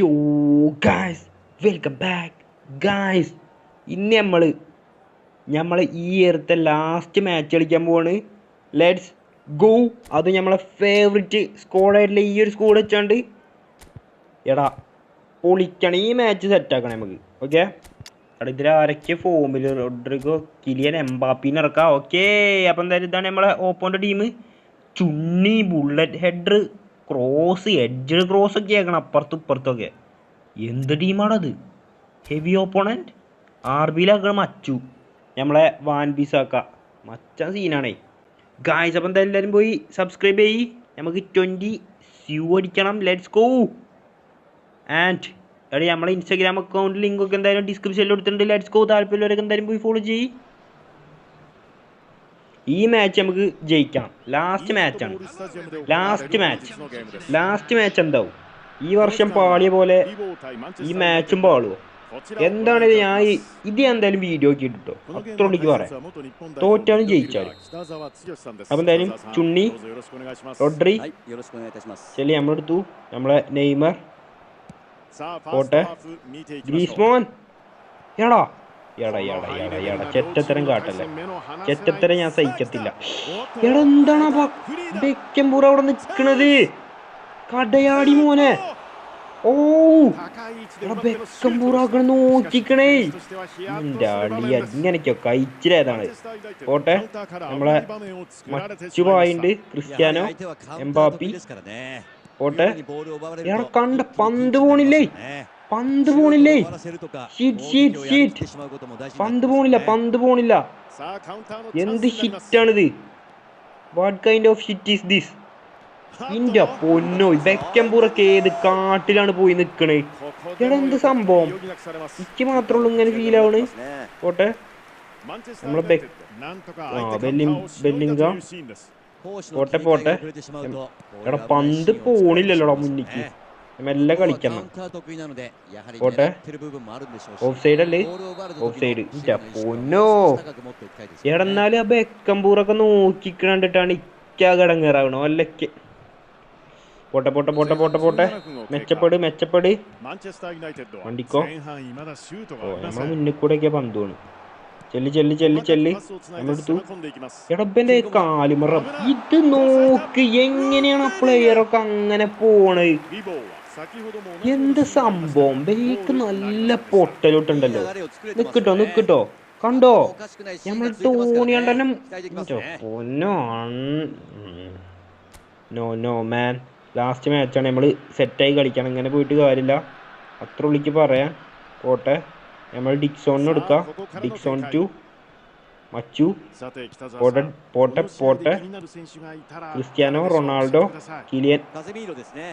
യോ guys welcome back guys ഇന്ന് നമ്മൾ നമ്മൾ ഈ ഇയർത്തെ ലാസ്റ്റ് മാച്ച് കളിക്കാൻ പോവാണ്. ലെറ്റ്സ് ഗോ അത് നമ്മളെ ഫേവറിറ്റ് സ്കോഡായിട്ടുള്ള ഈ ഒരു സ്കോഡ് വെച്ചാണ്ട് എടാ പൊളിക്കണം. ഈ മാച്ച് സെറ്റാക്കണം നമുക്ക്. ഓക്കെ എടാ ഇതിൽ ആരൊക്കെ ഫോമിൽ റോഡ്രിഗോ കിലിയൻ എംബാപ്പിന്ന് ഇറക്കാം ഓക്കെ അപ്പം എന്തായാലും ഇതാണ് നമ്മളെ ഓപ്പോന്റെ team ചുണ്ണി bullet header cross edge cross ഒക്കെ ആക്കണം അപ്പുറത്തും ഇപ്പുറത്തൊക്കെ എന്ത് ടീമാണത് ഹെവി ഓപ്പോണന്റ് ആർ ബിയിലാക്കണം മച്ചു. നമ്മളെ വാൻ ബിസാക്ക മച്ച സീനാണേ ഗായ്സ് അപ്പം എല്ലാവരും പോയി സബ്സ്ക്രൈബ് ചെയ്യ്. നമുക്ക് ട്വന്റി സ്യൂ അടിക്കണം. ലെറ്റ്സ് ഗോ ആൻഡ് എടി നമ്മളെ ഇൻസ്റ്റാഗ്രാം അക്കൗണ്ട് ലിങ്ക് ഒക്കെ എന്തായാലും ഡിസ്ക്രിപ്ഷനിൽ കൊടുത്തിട്ടുണ്ട്. ലെറ്റ്സ് ഗോ താല്പര്യമുള്ളവരൊക്കെ എന്തായാലും പോയി ഫോളോ ചെയ്യ്. ഈ മാച്ച് നമുക്ക് ജയിക്കാം. ലാസ്റ്റ് മാച്ചാണ് ലാസ്റ്റ് മാച്ച് ലാസ്റ്റ് മാച്ച് എന്താവും? ഈ വർഷം പാളിയ പോലെ ഈ മാച്ചും പാളുവോ? എന്താണ് ഞാൻ ഇത് എന്തായാലും വീഡിയോ കിട്ടോ അത്ര ഉണ്ടെങ്കിൽ പറയാം തോറ്റാലും ജയിച്ചാലും. അപ്പൊ എന്തായാലും ചുണ്ണി റോഡ്രി ശരി നമ്മളെടുത്തു. നമ്മളെ നെയ്മർ. പോട്ടെ. ഗ്രീസ്മോൻ എടാ ചെറ്റത്തരം കാട്ടല്ലേ? ചെറ്റത്തരം ഞാൻ സഹിക്കത്തില്ല. എടാ എന്താണ് അവിടെ നിൽക്കണത് കടയാടി മോനെ. ഓ പോട്ടെ നമ്മളെ മച്ചുപായിണ്ട് ക്രിസ്ത്യാനോ എംബാപ്പി പോട്ടെ. കണ്ട പന്ത് പോണില്ലേ? പന്ത് പോണില്ലേ? പന്ത് പോണില്ല പന്ത് പോണില്ല. എന്ത് ഹിറ്റാണിത് what kind of hit is this ഇന്റെ പൊന്നോ ബെക്കംപൂറൊക്കെ ഏത് കാട്ടിലാണ് പോയി നിക്കണേ? എടാ എന്ത് സംഭവം? എനിക്ക് മാത്രമുള്ളൂ ഇങ്ങനെ ഫീൽ ആവണ്. പോട്ടെ. നമ്മളെ പോട്ടെ പോട്ടെ. എടാ പന്ത് പോണില്ലല്ലോടാ മുന്നിക്ക്. മെല്ലെ കളിക്കണം. പോട്ടെ. ഓഫ് സൈഡ് അല്ലേ? ഓഫ് സൈഡ് പൊന്നോ. എടന്നാലും ആ ബെക്കമ്പൂറൊക്കെ നോക്കിക്കണ്ടിട്ടാണ് ഇക്കാ കിടങ്ങേറാവണോ അല്ലക്ക് പോട്ടെ പോട്ടെ പോട്ടെ പോട്ടെ പോട്ടെ. മെച്ചപ്പെട് മെച്ചപ്പെട്. വണ്ടിക്കോ? ഓ നമ്മളെ മുന്നിൽ കൂടെ പന്ത് വേണം ചെല്ലി ചെല്ലി ചെല്ലി ചെല്ലി. നമ്മളെടുത്തു എടബന്റെ കാലിമറം? ഇത് നോക്ക് എങ്ങനെയാണ് ആ പ്ലെയറൊക്കെ അങ്ങനെ പോണേ എന്ത് സംഭവം? ബേക്ക് നല്ല പൊട്ടലോട്ടുണ്ടല്ലോ. നിക്കട്ടോ നിക്കട്ടോ. കണ്ടോ? നമ്മൾ കണ്ടെല്ലാം പൊന്നോ നോ നോ മാൻ. ലാസ്റ്റ് മാച്ചാണ് നമ്മൾ സെറ്റായി കളിക്കണം. ഇങ്ങനെ പോയിട്ട് കാര്യമില്ല. അത്ര ഉള്ളിക്ക് പറയാൻ. പോട്ടെ. നമ്മൾ ഡിക്സോണിന് എടുക്കാം. Dixon two. മച്ചു പോട്ടെ പോട്ടെ Cristiano Ronaldo Kylian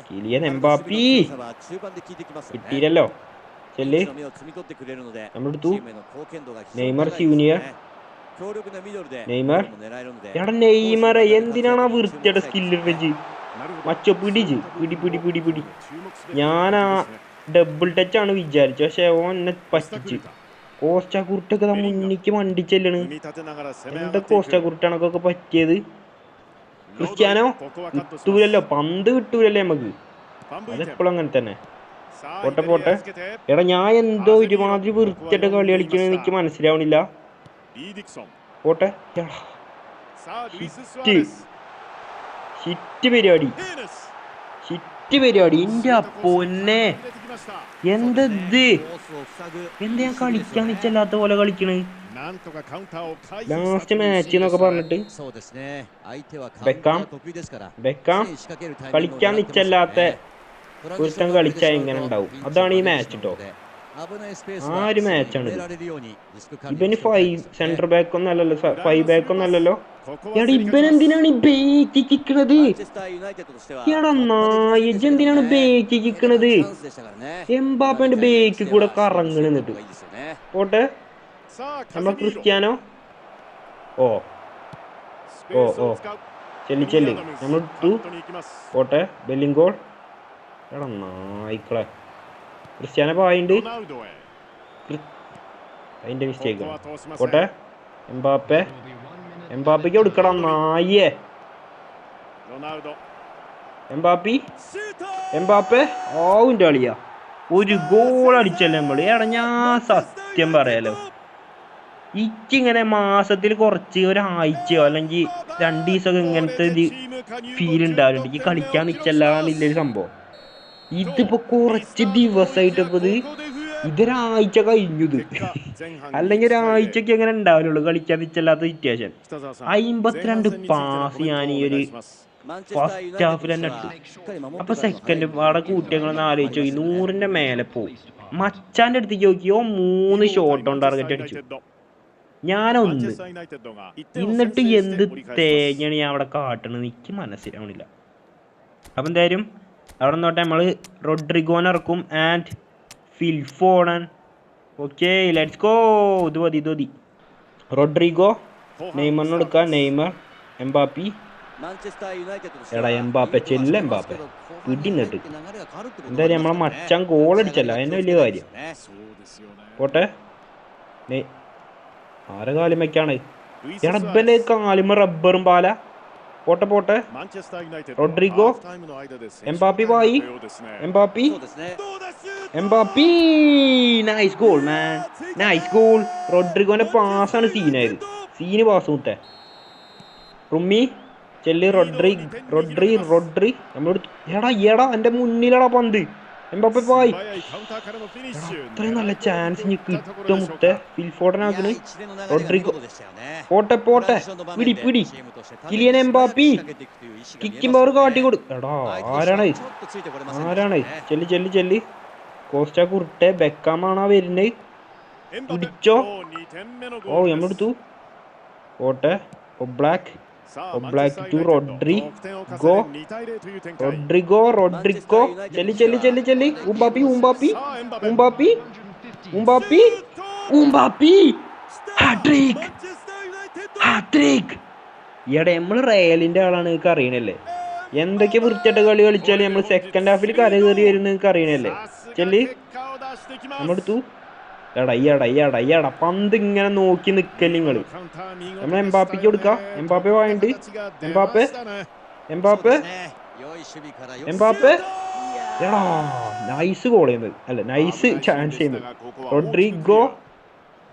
Kylian Mbappe. കിട്ടിയില്ലല്ലോ. ചെല്ല്. നമ്മളെടുത്തു. Neymar junior. നെയ്മർ. എടാ നെയ്മറെ എന്തിനാണ് ആ വൃത്തിയുടെ സ്കില്ല് വെച്ച്? മച്ചോ പിടിച്ച്. പിടി പിടി പിടി പിടി. ഞാൻ ആ ഡബിൾ ടച്ച് ആണ് വിചാരിച്ചു. പക്ഷെ ഓൻ എന്നെ പറ്റിച്ച്. കോസ്റ്റ കുരുട്ടൊക്കെ മുന്നിക്ക് വണ്ടി ചെല്ലണ്. എന്താ കോസ്റ്റ കുരുട്ടാണൊക്കെ പറ്റിയത്? ക്രിസ്ത്യാനോ? കിട്ടൂലല്ലോ പന്ത് കിട്ടൂലല്ലേ നമുക്ക് അതെപ്പോഴും അങ്ങനെ തന്നെ. പോട്ടെ, പോട്ടെ. എടാ ഞാൻ എന്തോ ഒരുമാതിരി വൃത്തിയായിട്ട് കളി കളിക്കണെന്ന് എനിക്ക് മനസ്സിലാവണില്ല. പോട്ടെ. ഹിറ്റ് പരിപാടി. ഹിറ്റ് പരിപാടി. എന്റെ പൊന്നെ. എന്തത് എന്താ ഞാൻ കളിക്കാൻ നിച്ചല്ലാത്ത പോലെ കളിക്കണ്? ലാസ്റ്റ് മാച്ച് എന്നൊക്കെ പറഞ്ഞിട്ട് ബെക്കാം, ബെക്കാം കളിക്കാൻ നിച്ചല്ലാത്ത ഒരുത്തൻ കളിച്ചാ ഇങ്ങനെ ഉണ്ടാവും. അതാണ് ഈ മാച്ച് കേട്ടോ ആ ഒരു മാച്ചാണ് ഇവന് ഫൈവ് സെന്റർ ബാക്ക് ഒന്നും അല്ലല്ലോ ഫൈവ് ബാക്ക് ഒന്നും അല്ലല്ലോ എടാ ഈ ബേക്ക് എന്തിനാണ് ബേക്ക് എംബാപ്പന്റെ ബേക്ക് കൂടെ കറങ്ങണ എന്നിട്ട്. പോട്ടെ. നമ്മളെ ക്രിസ്ത്യാനോ? ഓ. ഓ ഓ. ചെല്ലി ചെല്ലി. നമ്മൾ ഇട്ടു പോട്ടെ. ബെല്ലിംഗോൾ എടാ നായിക്കളെ. ക്രിസ്ത്യാനോ പായുണ്ട് അതിന്റെ മിസ്റ്റേക്ക് പോട്ടെ. എംബാപ്പെ. എംബാപ്പയ്ക്ക് കൊടുക്കണം. നായേ. എംബാപ്പി. എംബാപ്പെ. ആവും കളിയാ. ഒരു ഗോൾ അടിച്ചല്ലേ നമ്മൾ. എടാ ഞാൻ സത്യം പറയാലോ. ഇച്ചിങ്ങനെ മാസത്തിൽ കുറച്ച് ഒരാഴ്ചയോ അല്ലെങ്കിൽ രണ്ട് ദിവസമൊക്കെ ഇങ്ങനത്തെ ഫീൽ ഉണ്ടാവലുണ്ട്. ഈ കളിക്കാൻ നിച്ചല്ലാന്നില്ലൊരു സംഭവം. ഇതിപ്പോ കുറച്ച് ദിവസമായിട്ടിപ്പോ ഇത് ഇതൊരാഴ്ച കഴിഞ്ഞത്. അല്ലെങ്കിൽ ഒരാഴ്ചക്ക് എങ്ങനെ ഉണ്ടാവില്ലുള്ളൂ കളിക്കാൻ നിച്ചല്ലാത്ത സിറ്റുവേഷൻ അയിമ്പത്തിരണ്ട് പാസ് ഞാൻ ഈ ഒരു ഫസ്റ്റ് ഹാഫിൽ തന്നെ ഇട്ടു. അപ്പൊ സെക്കൻഡ് അവിടെ കൂട്ടിയങ്ങളൊന്ന് ആലോചിച്ച് നോക്കി. നൂറിന്റെ മേലെ പോവും. മച്ചാന്റെ അടുത്തേക്ക് നോക്കിയോ മൂന്ന് ഷോട്ട് ഓൺ ടാർഗറ്റ് അടിച്ചു. ഞാനൊന്ന്. എന്നിട്ട് എന്ത് തേങ്ങയാണ് ഞാൻ അവിടെ കാട്ടണത്? എനിക്ക് മനസ്സിലാവണില്ല. അപ്പം എന്തായാലും അവിടെ നിന്നോട്ടെ നമ്മൾ റൊഡ്രിഗോനെ ഇറക്കും ആൻഡ് ഫിൽഫോണൻ ഓക്കെ ലെറ്റ്സ് ഗോ ഇത് മതി ഇത് മതി റോഡ്രിഗോ നെയ്മറിന് കൊടുക്കുക നെയ്മർ എംബാപ്പി എടാ, എംബാപ്പെ, ചെല്ല എംബാപ്പെ. പിടിന്നിട്ട്. എന്തായാലും നമ്മളെ മച്ചാൻ ഗോൾ അടിച്ചല്ല. അതന്നെ വലിയ കാര്യം. പോട്ടെ. ആരെ കാലിമയ്ക്കാണ് എടാ ഇബലെ കാലിമ റബ്ബറും പാല. പോട്ടെ പോട്ടെ. റോഡ്രിഗോ. എംബാപ്പി പോയി. Mbappe. Mbappe. Nice goal man nice goal റോഡ്രിഗോന്റെ പാസാണ് സീനായത്. സീന് പാസ് മുട്ടേ റുമ്മി ചെല്ലി റോഡ്രി റോഡ്രി റോഡ്രി നമ്മളോട് എടാ എടാ എന്റെ മുന്നിലടാ പന്ത്. എംബാപ്പി പോയി. അത്രയും നല്ല ചാൻസ് ഇനി കിട്ടും. മുട്ടെ ഫിൽഫോർഡനാക്കണ് റോഡ്രിഗോ. പോട്ടെ പോട്ടെ. പിടി പിടി. Kylian Mbappe. കിക്കിംഗ് പവർ കാട്ടിക്കൊടു എടാ ആരാണ്? ആരാണ്? ചെല്ലി ചെല്ലി ചെല്ലി. കോസ്റ്റ കുർട്ടെ ബെക്കാമാണാ വരുന്നത് പിടിച്ചോ. ഓ പോട്ടെ. ഒബ്ലാക്ക് ബ്ലാക്ക് to Rodrigo Rodrigo Rodrigo ചെല്ലി ചെല്ലി ചെല്ലി ചെല്ലി ഉമ്പാപ്പി ഉമ്പാപ്പി ഉമ്പാപ്പി ഉമ്പാപ്പി ഉമ്പാപ്പി ഹാട്രിക് ഹാട്രിക് ഈയിടെ നമ്മൾ റയലിന്റെ ആളാണ് നിങ്ങൾക്ക് അറിയണല്ലേ? എന്തൊക്കെ വൃത്തിയായിട്ട് കളി കളിച്ചാലും നമ്മൾ സെക്കൻഡ് ഹാഫിൽ കര കയറി വരുന്ന നിങ്ങൾക്ക് അറിയണല്ലേ? ചെല്ലി. നമ്മളെടുത്തു. എടാ അയ്യാടാ എടാ പന്ത് ഇങ്ങനെ നോക്കി നിൽക്കല്ലേ നിങ്ങൾ നമ്മൾ എംബാപ്പിക്ക് കൊടുക്കാം. എംബാപ്പെ വായണ്ട് എംബാപ്പെ. എംബാപ്പെ. എംബാപ്പെ. എടാ നൈസ് ഗോൾ ചെയ്യുന്നത് അല്ല നൈസ് ചാൻസ് ചെയ്യുന്നത് റോഡ്രിഗോ.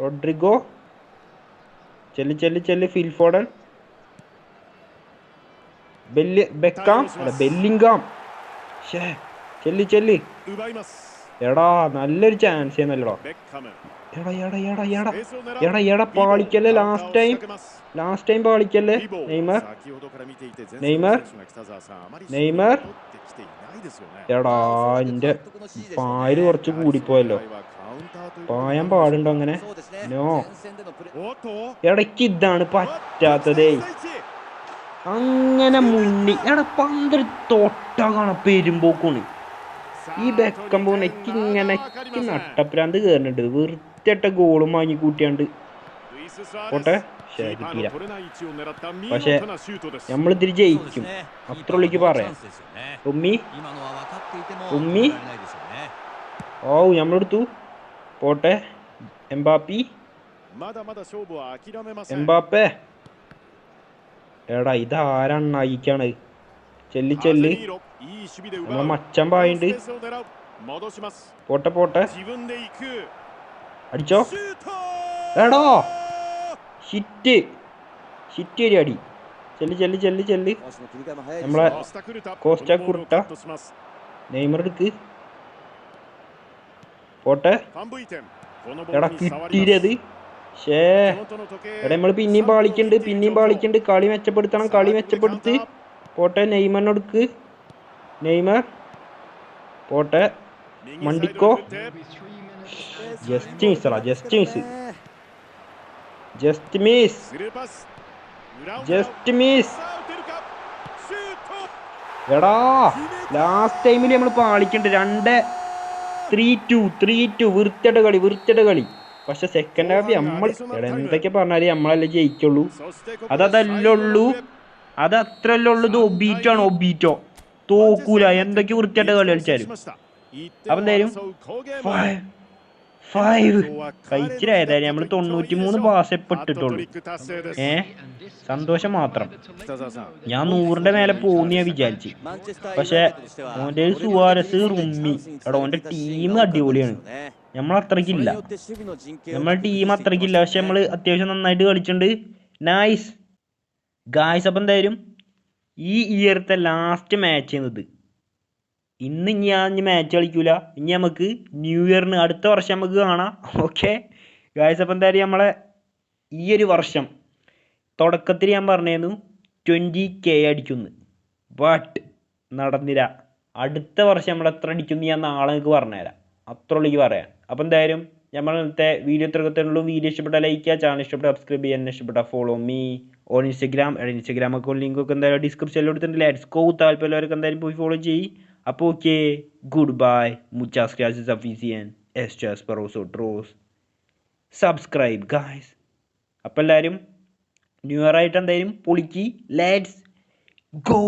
റോഡ്രിഗോ. ചെല്ലി ചെല്ലി ചെല്ലി ഫിൽഫോഡൻ ബെല്ലി ബെക്കാം. അല്ല ബെല്ലിങ്കാം. ഷേ ചെല്ലി ചെല്ലി. എടാ നല്ലൊരു ചാൻസ് ചെയ്യുന്നല്ലോ എടാ എടാ എടാ എടാ. എടാ എടാ പാളിക്കല്ലേ ലാസ്റ്റ് ടൈം ലാസ്റ്റ് ടൈം പാളിക്കല്ലേ. നെയ്മർ. നെയ്മർ. നെയ്മർ. എടാ എന്റെ പായൽ കുറച്ച് കൂടിപ്പോയല്ലോ. പായാൻ പാടുണ്ടോ അങ്ങനെ? നോ. ഇടയ്ക്ക് ഇതാണ് പറ്റാത്തതേ. അങ്ങനെ മുന്നി എടാ പന്തൊരു തൊട്ടാ കാണാ പെരുമ്പോക്കാണ്. ഈ ബെക്കം പോണക്ക് ഇങ്ങനെ നട്ടപ്രാന്ത് കയറുന്നുണ്ട് വൃത്തിയട്ട ഗോളും വാങ്ങി കൂട്ടിയാണ്ട്. പോട്ടെ? പക്ഷെ നമ്മളിതിൽ ജയിക്കും. അത്ര ഉള്ളിക്ക് പറയാം ഉമ്മി? ഉമ്മി? ഓ നമ്മളെടുത്തു പോട്ടെ. എംബാപ്പി? എംബാപ്പെ? എടാ ഇതാരാണ് നയിക്കാണ് ചെല്ലി ചെല്ലി. നമ്മളെ മച്ചൻ പായുണ്ട്. പോട്ടെ പോട്ടെ. അടിച്ചോ. എടോ. ഹിറ്റ് ഹിറ്റ് ഒരു അടി. ചെല്ലി ചെല്ലി ചെല്ലി ചെല്ലി. നമ്മളെ കോസ്റ്റ കുർട്ട നെയ്മർ എടുക്ക്. പോട്ടെ. എടാ കിട്ടിയത്. ഷേ എടാ നമ്മൾ പിന്നെയും പാളിക്കുന്നുണ്ട് പിന്നെയും പാളിക്കുന്നുണ്ട് കളി മെച്ചപ്പെടുത്തണം കളി മെച്ചപ്പെടുത്ത്. പോട്ടെ നെയ്മറിനൊടുക്ക് നെയ്മർ പോട്ടെ. മണ്ടിക്കോ. Just മിസ്സടാ just miss. Just miss. Just miss. എടാ ലാസ്റ്റ് ടൈമിൽ നമ്മൾ പാളിക്കണ്ട്. രണ്ട് ത്രീ ടു ത്രീ ടു വൃത്തിയുടെ കളി വൃത്തിയുടെ കളി. പക്ഷെ സെക്കൻഡ് ഹാഫ് നമ്മൾ എന്തൊക്കെ പറഞ്ഞാലേ നമ്മളല്ലേ ജയിക്കുള്ളൂ. ഉള്ളൂ. അത് അത്രല്ല ഉള്ളത് ഒബീറ്റോ. ആണ് ഒബീറ്റോ തോക്കൂല എന്തൊക്കെ വൃത്തിയായിട്ട് കളി കളിച്ചാലും. അപ്പൊ എന്തായാലും ഫൈവ്. കഴിച്ചിലായതായാലും നമ്മൾ തൊണ്ണൂറ്റി മൂന്ന് പാസപ്പെട്ടിട്ടുള്ളു. ഏ? സന്തോഷം മാത്രം. ഞാൻ നൂറിന്റെ മേലെ പോന്നിയാ വിചാരിച്ചു. പക്ഷെ ഓന്റെ സുവാരസ് റുമ്മി. എടാ ഓന്റെ ടീം അടിപൊളിയാണ്. നമ്മൾ അത്രക്കില്ല നമ്മളെ ടീം അത്രക്കില്ല പക്ഷെ നമ്മൾ അത്യാവശ്യം നന്നായിട്ട് കളിച്ചിട്ടുണ്ട്. നൈസ് ഗായ്സ് അപ്പം എന്തായാലും ഈ ഇയർത്തെ ലാസ്റ്റ് മാച്ച് എന്നത്. ഇന്ന് ഇനി ഞാൻ ഇനി മാച്ച് കളിക്കൂല. ഇനി നമുക്ക് ന്യൂ ഇയറിന് അടുത്ത വർഷം നമുക്ക് കാണാം. ഓക്കെ ഗായ്സ് അപ്പം എന്തായാലും നമ്മളെ ഈ ഒരു വർഷം തുടക്കത്തിൽ ഞാൻ പറഞ്ഞിരുന്നു ട്വന്റി കെ അടിക്കുന്നു. ബട്ട് നടന്നില്ല. അടുത്ത വർഷം നമ്മൾ എത്ര അടിക്കുന്നു ഞാൻ നാളെ നിങ്ങൾക്ക് പറഞ്ഞുതരാം. അത്രയുള്ളൂ ഉള്ളിക്ക് പറയാം അപ്പം എന്തായാലും നമ്മൾ ഇന്നത്തെ വീഡിയോ ഇത്രക്കത്തുള്ളൂ വീഡിയോ ഇഷ്ടപ്പെട്ട ലൈക്ക് ചെയ്യുക. ചാനൽ ഇഷ്ടപ്പെട്ട സബ്സ്ക്രൈബ് ചെയ്യാൻ ഇഷ്ടപ്പെട്ട follow me on Instagram Instagram account link ഒക്കെ എന്തായാലും ഡിസ്ക്രിപ്ഷനിൽ കൊടുത്തിട്ടുണ്ട്. ലെറ്റ്സ് ഗോ താല്പര്യമുള്ളവർക്ക് എന്തായാലും പോയി ഫോളോ ചെയ്യ്. അപ്പോൾ ഓക്കെ ഗുഡ് ബൈ മുച്ചാസ് ക്ലാസസ് അഫീസിയൻ എസ് ജാസ് പെറോസോ ട്രോസ് സബ്സ്ക്രൈബ് ഗായ്സ് അപ്പോൾ എല്ലാവരും ന്യൂ ഇയർ ആയിട്ട് എന്തായാലും പൊളിക്ക്. Let's go